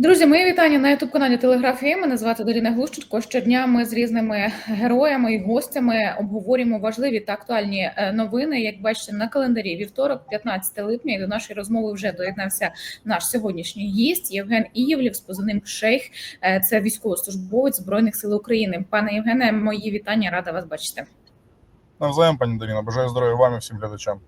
Друзі, мої вітання на youtube каналі Телеграфії. Мене звати Даріна Глущенко. Щодня ми з різними героями і гостями обговорюємо важливі та актуальні е, новини. Як бачите, на календарі вівторок, 15 липня, і до нашої розмови вже доєднався наш сьогоднішній гість Євген Ієвлів з позивним Шейх. Е, Це військовослужбовець збройних сил України. Пане Євгене, мої вітання, рада вас бачити. Навзаєм, пані Даріна, бажаю здоров'я вам і всім глядачам.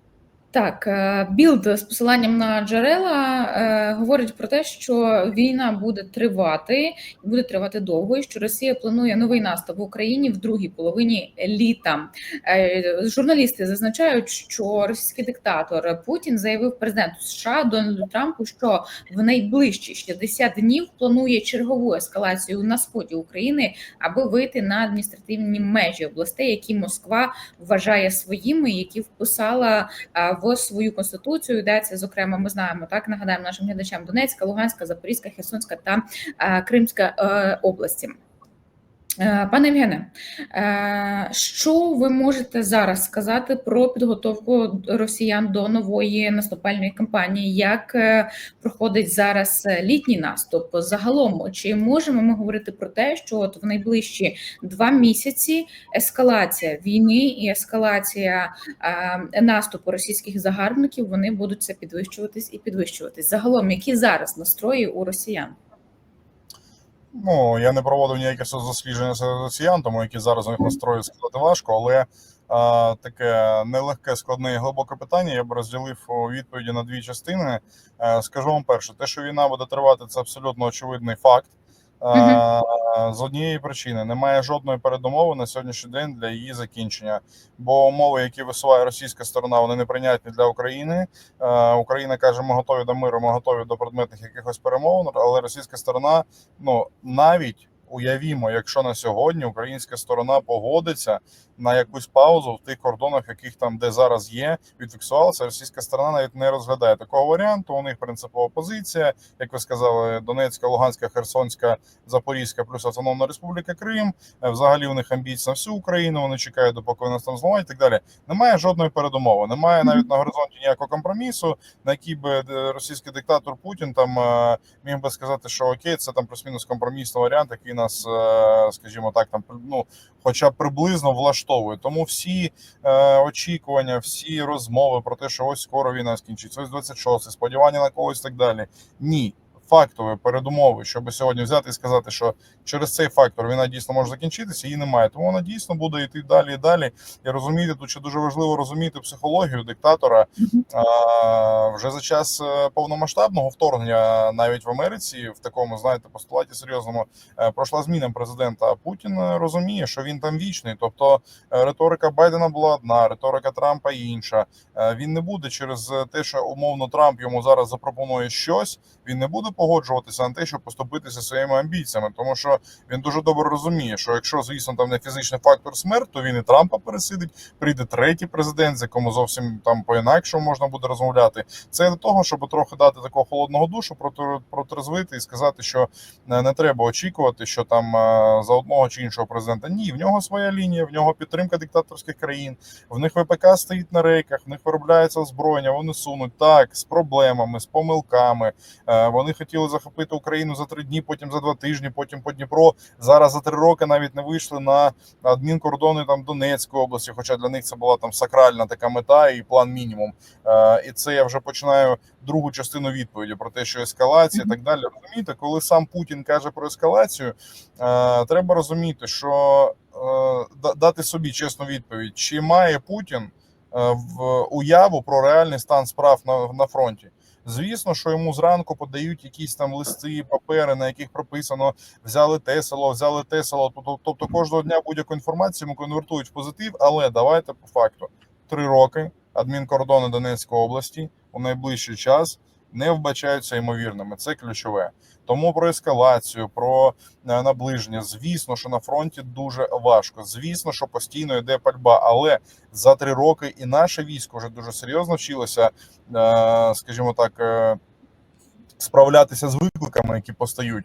Так, е, білд з посиланням на джерела е, говорить про те, що війна буде тривати і буде тривати довго, і що Росія планує новий наступ в Україні в другій половині літа. Е, журналісти зазначають, що російський диктатор Путін заявив президенту США Дональду Трампу, що в найближчі 60 днів планує чергову ескалацію на сході України, аби вийти на адміністративні межі областей, які Москва вважає своїми, які вписала а, в свою конституцію. Йдеться, зокрема, ми знаємо так. Нагадаємо нашим глядачам Донецька, Луганська, Запорізька, Херсонська та е, Кримська е, області. Е, Пане Євгене, е, що ви можете зараз сказати про підготовку росіян до нової наступальної кампанії? Як е, проходить зараз літній наступ? Загалом, чи можемо ми говорити про те, що от в найближчі два місяці ескалація війни і ескалація наступу російських загарбників вони будуть все підвищуватись і підвищуватись? Загалом, які зараз настрої у росіян? Ну я не проводив ніяке дослідження серед росіян, тому які зараз у них настрої сказати важко, але а, таке нелегке, складне і глибоке питання. Я б розділив відповіді на дві частини. Е, скажу вам перше, те, що війна буде тривати, це абсолютно очевидний факт. Е, З однієї причини немає жодної передумови на сьогоднішній день для її закінчення. Бо умови, які висуває російська сторона, вони неприйнятні для України. Е, Україна каже, ми готові до миру, ми готові до предметних якихось перемовин. Але російська сторона, ну навіть уявімо, якщо на сьогодні українська сторона погодиться на якусь паузу в тих кордонах, яких там де зараз є, відфіксувалося. Російська сторона навіть не розглядає такого варіанту. У них принципова позиція, як ви сказали, Донецька, Луганська, Херсонська, Запорізька, плюс Автономна Республіка Крим. Е, Взагалі у них амбіції на всю Україну. Вони чекають, допоки нас там зламають і так далі. Немає жодної передумови. Немає навіть на горизонті ніякого компромісу, на який би е, російський диктатор Путін там е, міг би сказати, що окей, це там плюс-мінус компромісний варіант, який нас, скажімо так, там ну, хоча б приблизно влаштовує. Тому всі е, очікування, всі розмови про те, що ось скоро війна скінчиться, ось 26, сподівання на когось і так далі. Ні. Фактові передумови, щоб сьогодні взяти і сказати, що через цей фактор війна дійсно може закінчитися, її немає. Тому вона дійсно буде йти далі і далі. І розуміти тут ще дуже важливо розуміти психологію диктатора. А, вже за час е, повномасштабного вторгнення, навіть в Америці, в такому знаєте, постулаті серйозному е, пройшла зміна президента. А Путін е, розуміє, що він там вічний. Тобто риторика Байдена була одна, риторика Трампа інша. Він не буде через те, що умовно Трамп йому зараз запропонує щось. Він не буде погоджуватися на те, щоб поступитися своїми амбіціями, тому що він дуже добре розуміє, що якщо звісно там не фізичний фактор смерть, то він і Трампа пересидить. Прийде третій президент, з якому зовсім там по інакшому можна буде розмовляти. Це для того, щоб трохи дати такого холодного душу, протр- протрезвити і сказати, що не, не треба очікувати, що там е, за одного чи іншого президента. Ні, в нього своя лінія, в нього підтримка диктаторських країн. В них ВПК стоїть на рейках, в них виробляється озброєння. Вони сунуть так з проблемами, з помилками. Е, Вони хотіли захопити Україну за три дні, потім за два тижні, потім по Дніпро. Зараз за три роки навіть не вийшли на адмінкордони там Донецької області. Хоча для них це була там сакральна така мета і план мінімум. Е, І це я вже починаю другу частину відповіді про те, що ескалація і так далі. Розумієте, коли сам Путін каже про ескалацію, е, треба розуміти, що е, дати собі чесну відповідь, чи має Путін е, в уяву про реальний стан справ на, на фронті. Звісно, що йому зранку подають якісь там листи, папери, на яких прописано взяли те село, взяли те село. Тобто, кожного дня будь-яку інформацію ми конвертують в позитив. Але давайте по факту: три роки адмінкордони Донецької області у найближчий час не вбачаються ймовірними. Це ключове. Тому про ескалацію, про е, наближення. Звісно, що на фронті дуже важко. Звісно, що постійно йде пальба, але за три роки і наше військо вже дуже серйозно вчилося, е, скажімо так. е, Справлятися з викликами, які постають,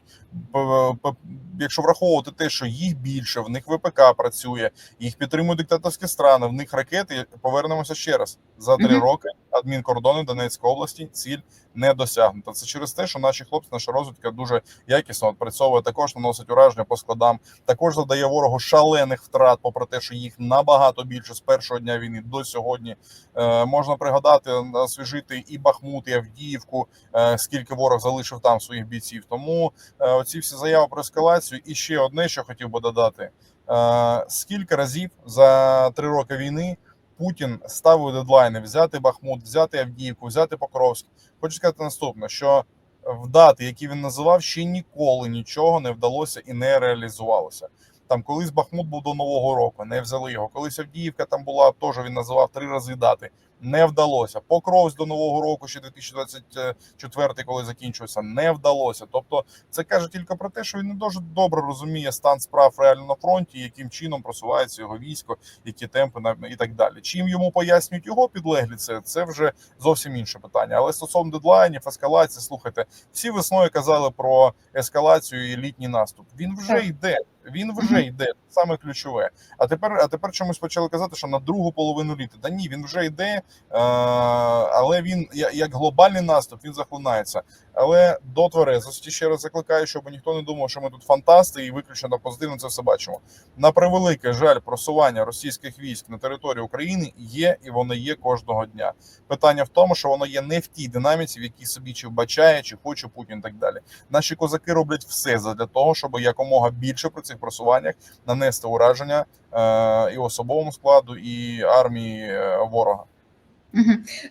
якщо враховувати те, що їх більше, в них ВПК працює, їх підтримують диктаторські страни, в них ракети. Повернемося ще раз за три роки. Адмінкордони Донецької області ціль не досягнута. Це через те, що наші хлопці, наша розвідка дуже якісно відпрацьовує, також наносить ураження по складам, також завдає ворогу шалених втрат, попри те, що їх набагато більше з першого дня війни до сьогодні. Е, можна пригадати, освіжити і Бахмут, і Авдіївку, е, скільки ворог залишив там своїх бійців. Тому е, оці всі заяви про ескалацію. І ще одне, що хотів би додати: е, скільки разів за три роки війни. Путін ставив дедлайни взяти Бахмут, взяти Авдіївку, взяти Покровськ. Хочу сказати наступне: що в дати, які він називав, ще ніколи нічого не вдалося і не реалізувалося. Там колись Бахмут був до Нового року, не взяли його. Колись Авдіївка там була, теж він називав три рази дати. Не вдалося. Покровськ до Нового року, ще 2024, коли закінчився, не вдалося. Тобто, це каже тільки про те, що він не дуже добре розуміє стан справ реально на фронті, яким чином просувається його військо, які темпи і так далі. Чим йому пояснюють його підлеглі, це, це вже зовсім інше питання. Але стосовно дедлайнів, ескалації, слухайте, всі весною казали про ескалацію і літній наступ. Він вже йде. Він вже йде саме ключове. А тепер, а тепер чомусь почали казати, що на другу половину літа. Та ні, він вже йде, е, але він як глобальний наступ він захлинається. Але до тверезості ще раз закликаю, щоб ніхто не думав, що ми тут фантасти і виключно на позитивно це все бачимо. На превеликий жаль, просування російських військ на території України є і воно є кожного дня. Питання в тому, що воно є не в тій динаміці, в якій собі чи вбачає, чи хоче Путін, і так далі. Наші козаки роблять все для того, щоб якомога більше при цих просуваннях нанести ураження е, і особовому складу, і армії е, ворога.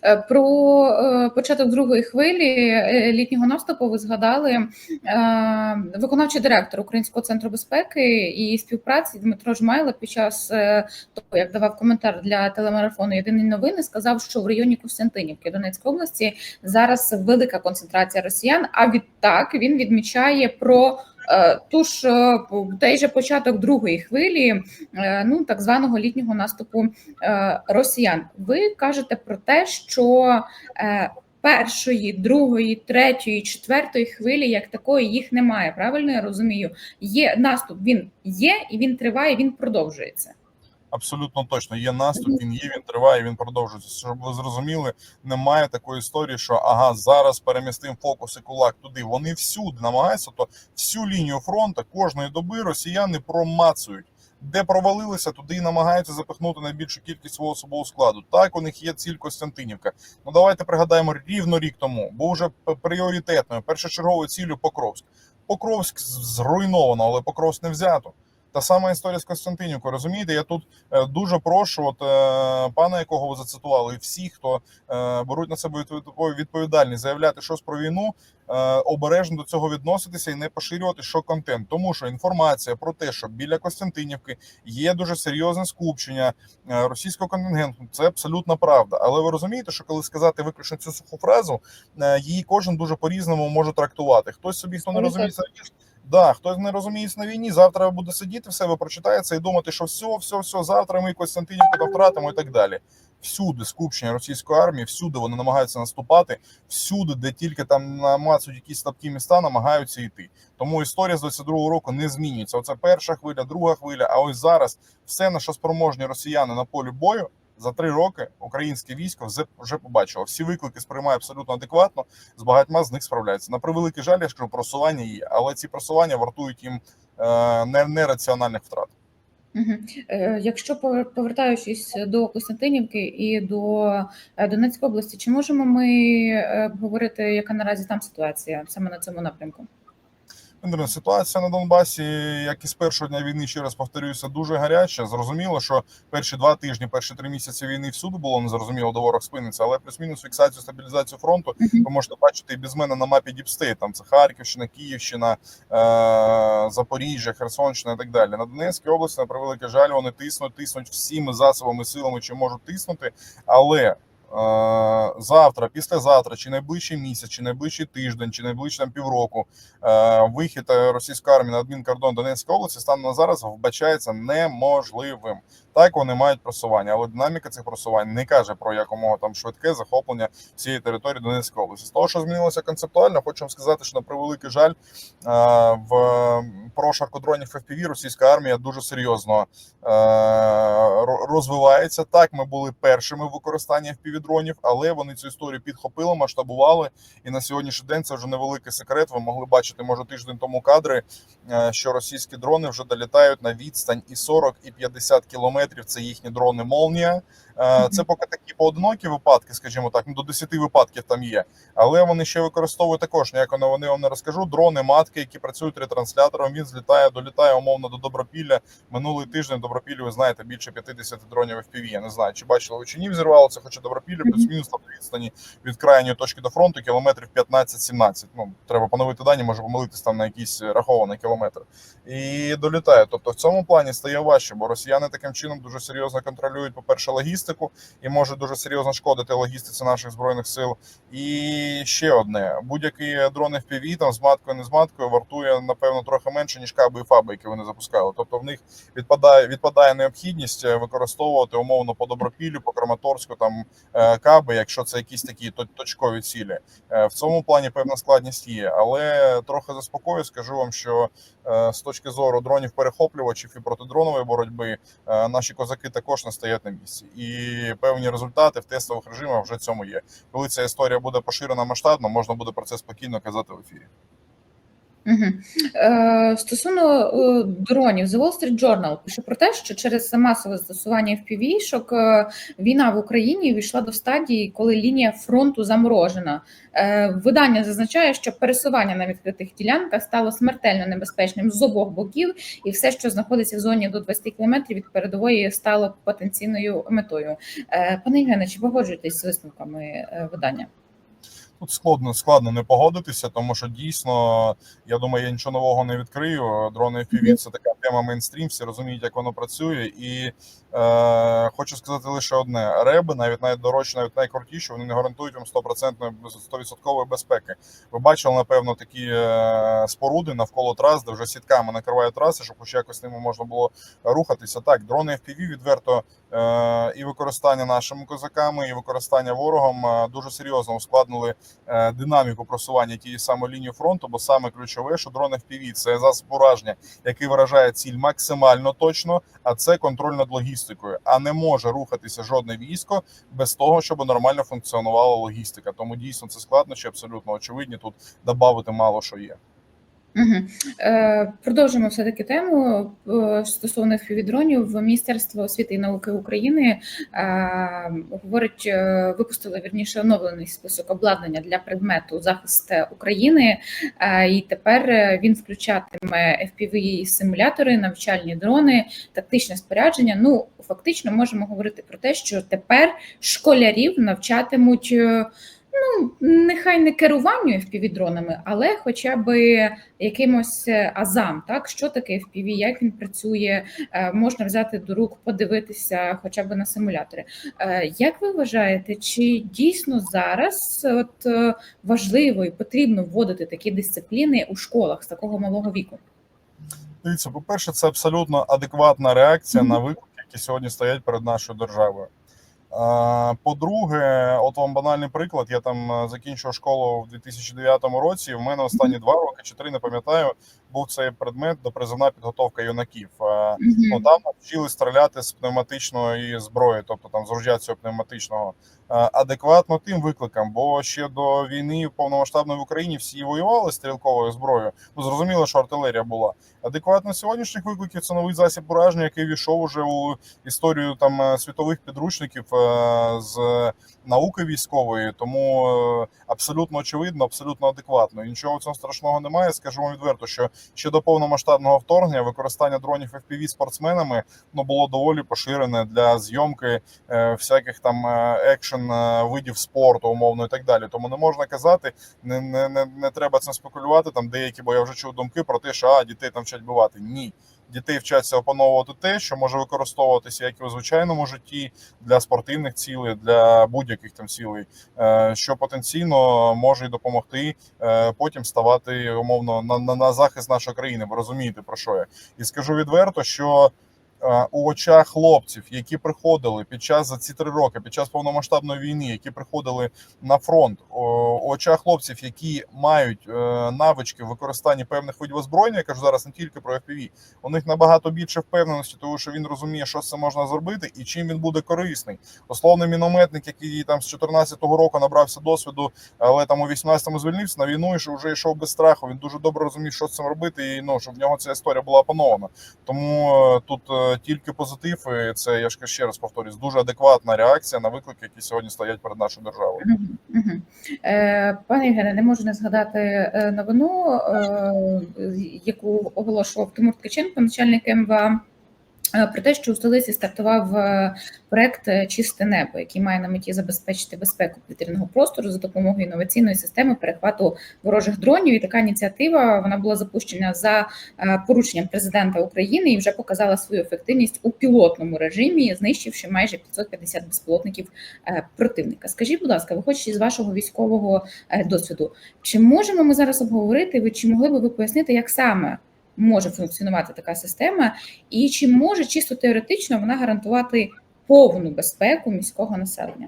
Е, Про початок другої хвилі літнього наступу ви згадали виконавчий директор Українського центру безпеки і співпраці Дмитро Жмайло під час того, як давав коментар для телемарафону Єдині новини, сказав, що в районі Костянтинівки Донецької області зараз велика концентрація росіян. А відтак він відмічає про е, ту ж е, той же початок другої хвилі, е, ну так званого літнього наступу росіян. Ви кажете про те, що першої, другої, третьої, четвертої хвилі, як такої, їх немає. Правильно я розумію? Є наступ, він є і він триває, він продовжується. Абсолютно точно є наступ. Він є, він триває, він продовжується. Щоб ви зрозуміли, немає такої історії, що ага, зараз перемістимо фокус і кулак туди. Вони всюди намагаються, то всю лінію фронту кожної доби росіяни промацують. Де провалилися, туди і намагаються запихнути найбільшу кількість свого особового складу. Так, у них є ціль Костянтинівка. Ну давайте пригадаємо рівно рік тому, був вже пріоритетною першочерговою ціллю Покровськ. Покровськ зруйновано, але Покровськ не взято. Та сама історія з Костянтинівкою. Розумієте, я тут е, дуже прошу, от е, пана, якого ви зацитували, і всі, хто е, беруть на себе відпов- відповідальність, заявляти щось про війну, обережно до цього відноситися і не поширювати що контент. Тому що інформація про те, що біля Костянтинівки є дуже серйозне скупчення російського контингенту, це абсолютна правда. Але ви розумієте, що коли сказати виключно цю суху фразу, її кожен дуже по-різному може трактувати. Хтось собі, хто не розуміється, Да, хтось не розуміється на війні, завтра буде сидіти в себе, прочитає це і думати, що все, все, все, завтра ми Костянтинівку там втратимо і так далі. Всюди скупчення російської армії, всюди вони намагаються наступати, всюди, де тільки там намацують якісь слабкі міста, намагаються йти. Тому історія з 22-го року не змінюється. Оце перша хвиля, друга хвиля. А ось зараз все на що спроможні росіяни на полі бою. За три роки українське військо вже, побачило. Всі виклики сприймає абсолютно адекватно. З багатьма з них справляється. На превеликий жаль, я ж просування є, але ці просування вартують їм е, не- нераціональних втрат. Е, Якщо повер- повертаючись до Костянтинівки і до е, Донецької області, чи можемо ми говорити, яка наразі там ситуація саме на цьому напрямку? Андрій, ситуація на Донбасі, як і з першого дня війни, ще раз повторюся, дуже гаряча. Зрозуміло, що перші два тижні, перші три місяці війни всюди було незрозуміло, де ворог спиниться, але плюс-мінус фіксацію стабілізацію фронту ви можете бачити і без мене на мапі Діпстейт. Там це Харківщина, Київщина, е- Запоріжжя, Херсонщина і так далі. На Донецькій області, на превеликий жаль, вони тиснуть, тиснуть всіми засобами, силами, чи можуть тиснути, але. Завтра, післязавтра, чи найближчий місяць, чи найближчий тиждень, чи найближчі там півроку е, вихід е, російської армії на адмінкордон Донецької області станом на зараз вбачається неможливим. Так вони мають просування, але динаміка цих просувань не каже про якомога там швидке захоплення всієї території Донецької області. З того, що змінилося концептуально, хочу вам сказати, що на превеликий жаль е, в прошарку дронів FPV російська армія дуже серйозно е, ро- розвивається. Так, ми були першими в використанні FPV дронів, але вони цю історію підхопили, масштабували. І на сьогоднішній день це вже невеликий секрет. Ви могли бачити, може тиждень тому кадри, е, що російські дрони вже долітають на відстань і 40, і 50 кілометрів. Це їхні дрони Молнія. Е, Це поки такі поодинокі випадки, скажімо так, ну до 10 випадків там є. Але вони ще використовують також. Ніяко не вони вам не розкажу. Дрони, матки, які працюють ретранслятором. Він злітає, долітає умовно до Добропілля. Минулий тиждень в Добропіллі, ви знаєте, більше 50 дронів FPV. Я не знаю, чи бачили ви чи ні, взірвалося, хоча Добропілля плюс-мінус на відстані від крайньої точки до фронту кілометрів 15-17. Ну треба поновити дані, може помилитись там на якийсь рахований кілометр. І долітає. Тобто в цьому плані стає важче, бо росіяни таким чином дуже серйозно контролюють, по-перше, логістику і можуть дуже серйозно шкодити логістиці наших збройних сил. І ще одне: будь-який дрон FPV, там з маткою, не з маткою, вартує напевно трохи менше ніж каби і фаби, які вони запускали. Тобто в них відпадає відпадає необхідність е, використовувати умовно по добропіллю, по Краматорську там е, каби, якщо це якісь такі точкові цілі. Е, В цьому плані певна складність є, але трохи заспокою, скажу вам, що з точки зору дронів перехоплювачів і протидронової боротьби наші козаки також не стоять на місці, і певні результати в тестових режимах вже цьому є. Коли ця історія буде поширена масштабно, можна буде про це спокійно казати в ефірі. Е, стосовно е, дронів, The Wall Street Journal пише про те, що через масове застосування FPV-шок е, війна в Україні війшла до стадії, коли лінія фронту заморожена. Е, видання зазначає, що пересування на відкритих ділянках стало смертельно небезпечним з обох боків, і все, що знаходиться в зоні до 20 кілометрів від передової, стало потенційною метою. Пане Євгене, чи погоджуєтесь з висновками видання? Тут складно складно не погодитися, тому що дійсно я думаю, я нічого нового не відкрию. Дрони FPV – це така тема мейнстрім, всі розуміють, як воно працює. І е, хочу сказати лише одне: реби, навіть найдорожчі, навіть найкрутіші, вони не гарантують вам 100% 100% безпеки. Ви бачили, напевно, такі е, споруди навколо трас, де вже сітками накривають траси, щоб хоч якось ними можна було рухатися. Так, дрони FPV відверто е, і використання нашими козаками, і використання ворогом е, дуже серйозно ускладнили динаміку просування тієї самої лінії фронту, бо саме ключове, що дрони FPV – це засіб ураження, який виражає ціль максимально точно, а це контроль над логістикою. А не може рухатися жодне військо без того, щоб нормально функціонувала логістика. Тому дійсно це складно, складнощі абсолютно очевидні. Тут додати мало що є. Угу. Е, продовжимо все таки тему е, стосовно FPV-дронів. Міністерство освіти і науки України е, говорить, е, випустило вірніше оновлений список обладнання для предмету захист України, е, і тепер е, він включатиме FPV симулятори, навчальні дрони, тактичне спорядження. Ну фактично можемо говорити про те, що тепер школярів навчатимуть. Ну, нехай не керуванню FPV-дронами, але хоча б якимось е, азам, так що таке FPV, як він працює, е, можна взяти до рук, подивитися хоча б на симулятори. Е, Як ви вважаєте, чи дійсно зараз от важливо і потрібно вводити такі дисципліни у школах з такого малого віку? Дивіться, по-перше, це абсолютно адекватна реакція Мгм. на виклики, які сьогодні стоять перед нашою державою. По-друге, от вам банальний приклад. Я там закінчив школу в 2009 році. і В мене останні два роки чи три не пам'ятаю, був цей предмет до призовна підготовка юнаків. А, Ну там навчили стріляти з пневматичної зброї, тобто там з ружя цього пневматичного е, адекватно тим викликам. Бо ще до війни повномасштабної в Україні всі воювали стрілковою зброєю. Ну зрозуміло, що артилерія була. Адекватно сьогоднішніх викликів це новий засіб ураження, який війшов уже у історію там е, світових підручників з науки військової. Тому абсолютно очевидно, абсолютно адекватно. І нічого в цьому страшного немає. Скажу вам відверто, що ще до повномасштабного вторгнення використання дронів FPV спортсменами ну було доволі поширене для зйомки е, всяких там е, екшен е, видів спорту, умовно і так далі. Тому не можна казати, не, не, не, не треба цим спекулювати. Там деякі, бо я вже чув думки про те, що а дітей там вчать бувати. Ні. Дітей вчаться опановувати те, що може використовуватися як і у звичайному житті для спортивних цілей, для будь-яких там цілей, е, що потенційно може й допомогти е, потім ставати умовно на, на, на захист нашої країни. Ви розумієте про що я? І скажу відверто, що у очах хлопців, які приходили під час за ці три роки, під час повномасштабної війни, які приходили на фронт, у очах хлопців, які мають е, навички в використанні певних видів озброєння, я кажу зараз не тільки про FPV, у них набагато більше впевненості, тому що він розуміє, що це можна зробити і чим він буде корисний. Условний мінометник, який там з 14-го року набрався досвіду, але там у 18-му звільнився на війну і що вже йшов без страху. Він дуже добре розумів, що з цим робити, і ну щоб в нього ця історія була опанована. Тому е, тут е, тільки позитив, і це я ж ще раз повторюсь, дуже адекватна реакція на виклики, які сьогодні стоять перед нашою державою. Мгм. Е, Пане Євгене, не можу не згадати е, новину, е, яку оголошував Тимур Ткаченко, начальник МВА. Е, Про те, що у столиці стартував е, проект е, Чисте небо, який має на меті забезпечити безпеку повітряного простору за допомогою інноваційної системи перехвату ворожих дронів. І така ініціатива вона була запущена за порученням президента України і вже показала свою ефективність у пілотному режимі, знищивши майже 550 безпілотників противника. Скажіть, будь ласка, виходячи з вашого військового досвіду, чи можемо ми зараз обговорити? Ви чи могли би ви пояснити, як саме може функціонувати така система, і чи може чисто теоретично вона гарантувати повну безпеку міського населення?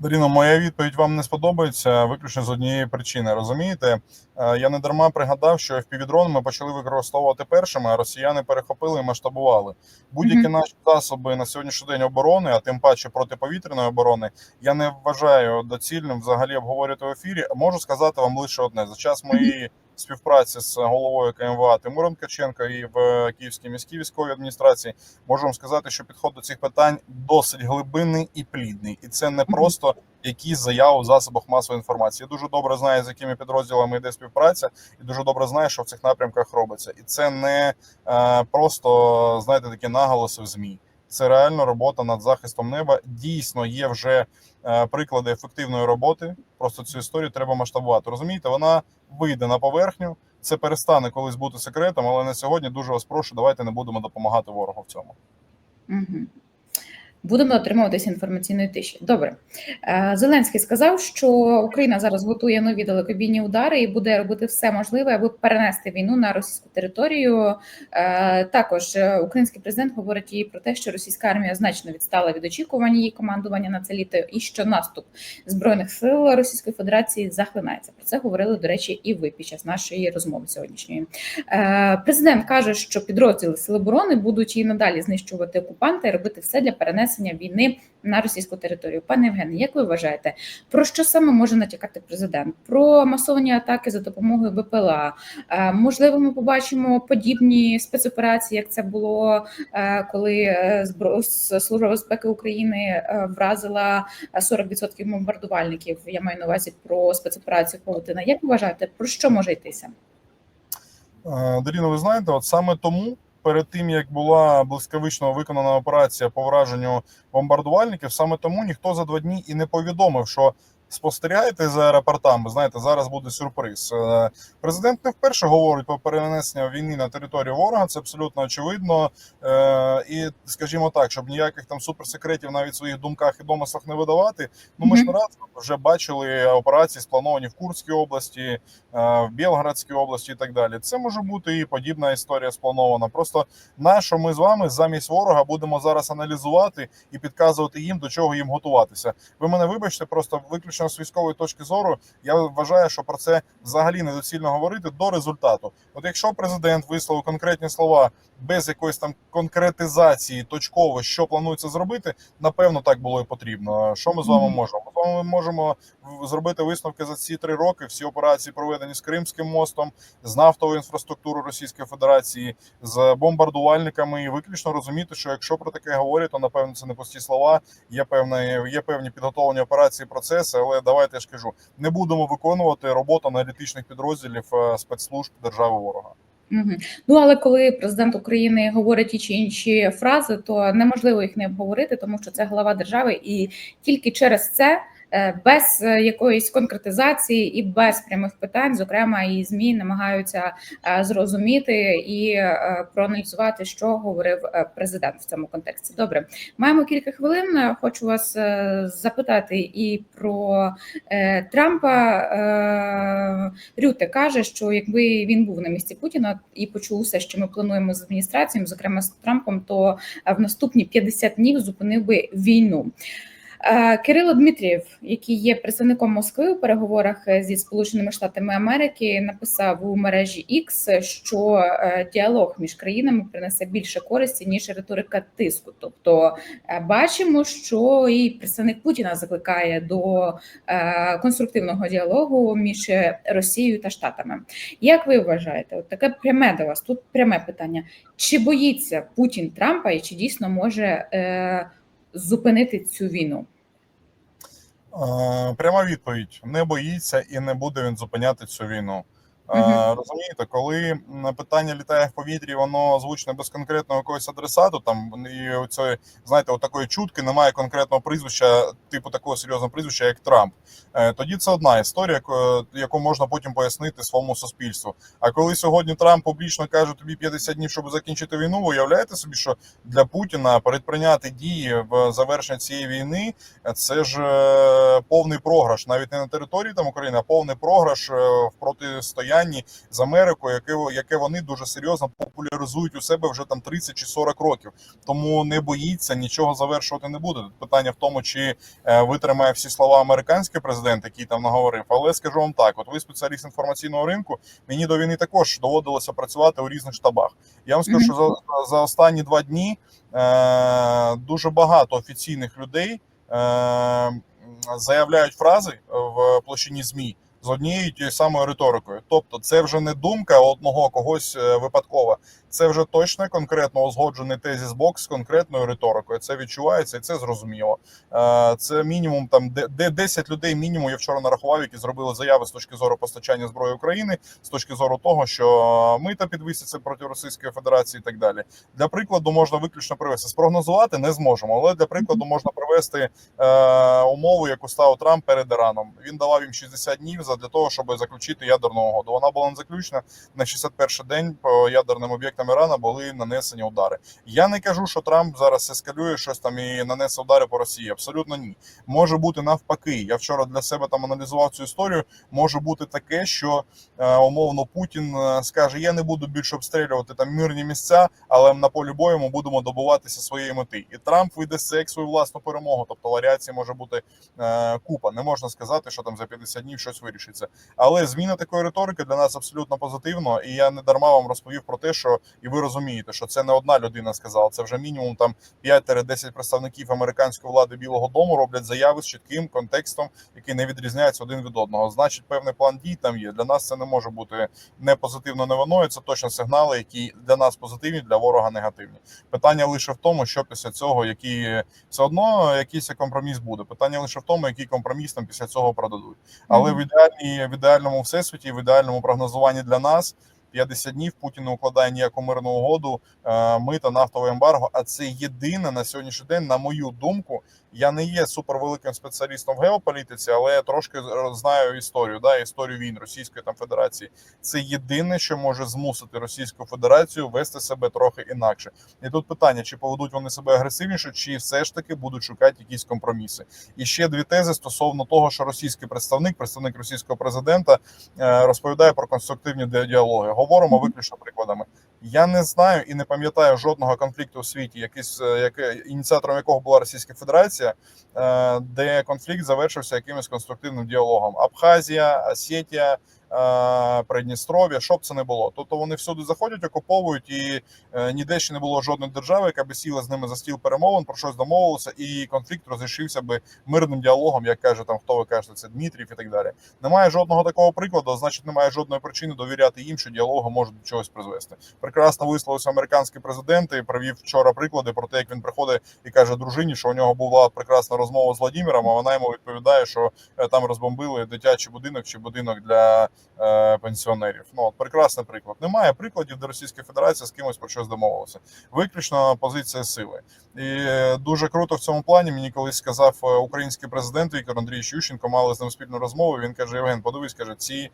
Даріно, моя відповідь вам не сподобається виключно з однієї причини. Розумієте, Е, я не дарма пригадав, що FPV-дрон ми почали використовувати першими, а росіяни перехопили і масштабували. Будь-які Мгм. наші засоби на сьогоднішній день оборони, а тим паче протиповітряної оборони, я не вважаю доцільним взагалі обговорювати в ефірі. Можу сказати вам лише одне: за час моєї співпраці з головою КМВА Тимуром Ткаченко і в Київській міській військовій адміністрації можу вам сказати, що підход до цих питань досить глибинний і плідний, і це не просто якісь заяви в засобах масової інформації. Я дуже добре знаю, з якими підрозділами йде співпраця, і дуже добре знаю, що в цих напрямках робиться. І це не е, просто знаєте такі наголоси в змі. Це реально робота над захистом неба. Дійсно є вже приклади ефективної роботи. Просто цю історію треба масштабувати. Розумієте, вона вийде на поверхню. Це перестане колись бути секретом, але на сьогодні дуже вас прошу. Давайте не будемо допомагати ворогу в цьому. Угу. Будемо дотримуватися інформаційної тиші. Добре, Е, Зеленський сказав, що Україна зараз готує нові далекобійні удари і буде робити все можливе, аби перенести війну на російську територію. Е, Також е, український президент говорить і про те, що російська армія значно відстала від очікувань її командування на це літо, і що наступ збройних сил Російської Федерації захлинається. Про це говорили до речі, і ви під час нашої розмови сьогоднішньої. Президент каже, що підрозділи Сил оборони будуть і надалі знищувати окупанта і робити все для перенесення війни на російську територію. Пане Євгене, як ви вважаєте, про що саме може натякати президент? Про масовані атаки за допомогою БПЛА? Е, Можливо, ми побачимо подібні спецоперації, як це було е, коли е, Служба безпеки України вразила е, 40% бомбардувальників. Я маю на увазі про спецоперацію Павутина. Як ви вважаєте, про що може йтися? Даріно, ви знаєте, от саме тому перед тим як була блискавично виконана операція по враженню бомбардувальників, саме тому ніхто за два дні і не повідомив, що спостерігайте за аеропортами. Знаєте, зараз буде сюрприз. Е, Президент не вперше говорить про перенесення війни на територію ворога. Це абсолютно очевидно. Е, І скажімо так, щоб ніяких там суперсекретів навіть в своїх думках і домислах не видавати. Ну ми ж не раз вже бачили операції, сплановані в Курській області, е, в Білградській області і так далі. Це може бути і подібна історія спланована. Просто на що ми з вами замість ворога будемо зараз аналізувати і підказувати їм, до чого їм готуватися. Ви мене вибачте, просто виключно з військової точки зору. Я вважаю, що про це взагалі недоцільно говорити до результату. От якщо президент висловив конкретні слова без якоїсь там конкретизації точково, що планується зробити, напевно, так було і потрібно. Що ми з вами Мгм. Можемо? Ми можемо зробити висновки за ці три роки. Всі операції проведені з Кримським мостом, з нафтовою інфраструктурою Російської Федерації, з бомбардувальниками, і виключно розуміти, що якщо про таке говорять, то напевно це не пусті слова. Є певні, є певні підготовлені операції, процеси. Але давайте я ж кажу, не будемо виконувати роботу аналітичних підрозділів е, спецслужб держави ворога. Ну але коли президент України говорить ті чи інші фрази, то неможливо їх не обговорити, тому що це глава держави, і тільки через це. Е, Без е, якоїсь конкретизації і без прямих питань, зокрема, і змі намагаються е, зрозуміти і проаналізувати, що говорив президент в цьому контексті. Добре, маємо кілька хвилин. Хочу вас запитати і про Трампа. Рюте каже, що якби він був на місці Путіна і почув все, що ми плануємо з адміністрацією, зокрема з Трампом, то в наступні 50 днів зупинив би війну. Е, Кирило Дмитрієв, який є представником Москви у переговорах е, зі Сполученими Штатами Америки, написав у мережі X, що е, діалог між країнами принесе більше користі ніж риторика тиску. Тобто бачимо, що і представник Путіна закликає до конструктивного діалогу між Росією та Штатами. Як ви вважаєте, от таке пряме до вас? Тут пряме питання: чи боїться Путін Трампа, і чи дійсно може зупинити цю війну? Е, Пряма відповідь: не боїться і не буде він зупиняти цю війну. Е. Розумієте, коли питання літає в повітрі, воно озвучене без конкретного якогось адресату. Там і оцеї, знаєте, отакої чутки немає конкретного прізвища, типу такого серйозного прізвища, як Трамп. Е, Тоді це одна історія, яку, можна потім пояснити своєму суспільству. А коли сьогодні Трамп публічно каже тобі 50 днів, щоб закінчити війну, ви уявляєте собі, що для Путіна передприйняти дії в завершення цієї війни це ж е, повний програш, навіть не на території там України, а повний програш е, в протистоянні з Америкою, яке яке вони дуже серйозно популяризують у себе вже там 30 чи 40 років. Тому не боїться, нічого завершувати не буде. Тут питання в тому, чи е, витримає всі слова американський президент, який там наговорив. Але скажу вам так: от ви спеціаліст інформаційного ринку. Мені до війни також доводилося працювати у різних штабах. Я вам скажу, що за, за останні два дні е, дуже багато офіційних людей е, заявляють фрази в площині ЗМІ з однією тією самою риторикою. Тобто, це вже не думка одного когось е, випадкова, це вже точно конкретно узгоджений тезіс бокс з конкретною риторикою. Це відчувається і це зрозуміло. Е, Це мінімум там де- де 10 людей. Мінімум я вчора нарахував, які зробили заяви з точки зору постачання зброї України, з точки зору того, що мита підвиситься проти Російської Федерації, і так далі. Для прикладу можна виключно привести. Спрогнозувати не зможемо, але для прикладу можна привести е, умову, яку ставив Трамп перед Іраном. Він давав їм 60 днів для того, щоб заключити ядерну угоду. Вона була не заключена на 61 день по ядерним об'єктам Ірана були нанесені удари. Я не кажу, що Трамп зараз ескалює щось там і нанесе удари по Росії. Абсолютно ні. Може бути навпаки. Я вчора для себе там аналізував цю історію. Може бути таке, що е, умовно Путін е, скаже: Я не буду більше обстрілювати там мирні місця, але на полі бою ми будемо добуватися своєї мети. І Трамп вийде як свою власну перемогу. Тобто варіацій може бути е, купа. Не можна сказати, що там за 50 днів щось вирішиться. Але зміна такої риторики для нас абсолютно позитивно. І я не дарма вам розповів про те, що і ви розумієте, що це не одна людина сказала. Це вже мінімум там 5-10 представників американської влади Білого Дому роблять заяви з чітким контекстом, який не відрізняється один від одного. Значить, певний план дій там є. Для нас це не може бути не позитивно, не виною. Це точно сигнали, які для нас позитивні, для ворога негативні. Питання лише в тому, що після цього, які все одно якийсь компроміс буде. Питання лише в тому, який компроміс там після цього продадуть. Але в ідеальній в ідеальному всесвіті, в ідеальному прогнозуванні для нас. 50 днів Путін не укладає ніяку мирну угоду, е, мита нафтове ембарго. А це єдине на сьогоднішній день, на мою думку. Я не є супервеликим спеціалістом в геополітиці, але я трошки знаю історію, да, історію війн Російської там Федерації. Це єдине, що може змусити Російську Федерацію вести себе трохи інакше. І тут питання: чи поведуть вони себе агресивніше, чи все ж таки будуть шукати якісь компроміси. І ще дві тези стосовно того, що російський представник, представник російського президента, е, розповідає про конструктивні діалоги. Говоримо виключно прикладами. Я не знаю і не пам'ятаю жодного конфлікту у світі, якийсь е, як ініціатором якого була Російська Федерація, е, де конфлікт завершився якимось конструктивним діалогом. Абхазія, Осетія, Придністров'я, що б це не було. Тобто вони всюди заходять, окуповують, і е, ніде ще не було жодної держави, яка би сіла з ними за стіл перемовин, про щось домовилася, і конфлікт розрішився би мирним діалогом, як каже там хто ви кажете, це Дмитрів і так далі. Немає жодного такого прикладу, значить немає жодної причини довіряти їм, що діалоги можуть до чогось призвести. Прекрасно висловився американський президент і провів вчора приклади про те, як він приходить і каже дружині, що у нього була прекрасна розмова з Владимиром, а вона йому відповідає, що е, там розбомбили дитячий будинок чи будинок для е, пенсіонерів. Ну от прекрасний приклад. Немає прикладів, де Російська Федерація з кимось про щось домовилася. Виключно позиція сили. І е, дуже круто в цьому плані. Мені колись сказав е, український президент Віктор Андрійович Ющенко, мали з ним спільну розмову. Він каже: Євген, подивись, каже, ці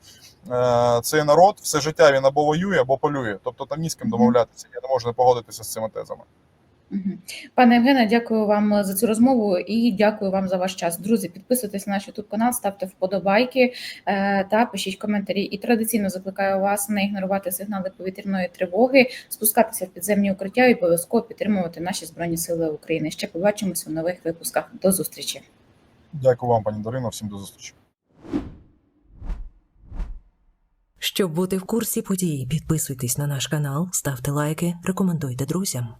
е, цей народ все життя він або воює, або полює. Тобто там ні з ким домовлятися. Я не можу не погодитися з цими тезами. Пане Євгене, дякую вам за цю розмову і дякую вам за ваш час. Друзі, підписуйтесь на наш YouTube канал, ставте вподобайки е, та пишіть коментарі. І традиційно закликаю вас не ігнорувати сигнали повітряної тривоги, спускатися в підземні укриття і обов'язково підтримувати наші збройні сили України. Ще побачимося у нових випусках. До зустрічі. Дякую вам, пані Дарино. Всім до зустрічі. Щоб бути в курсі подій, підписуйтесь на наш канал, ставте лайки, рекомендуйте друзям.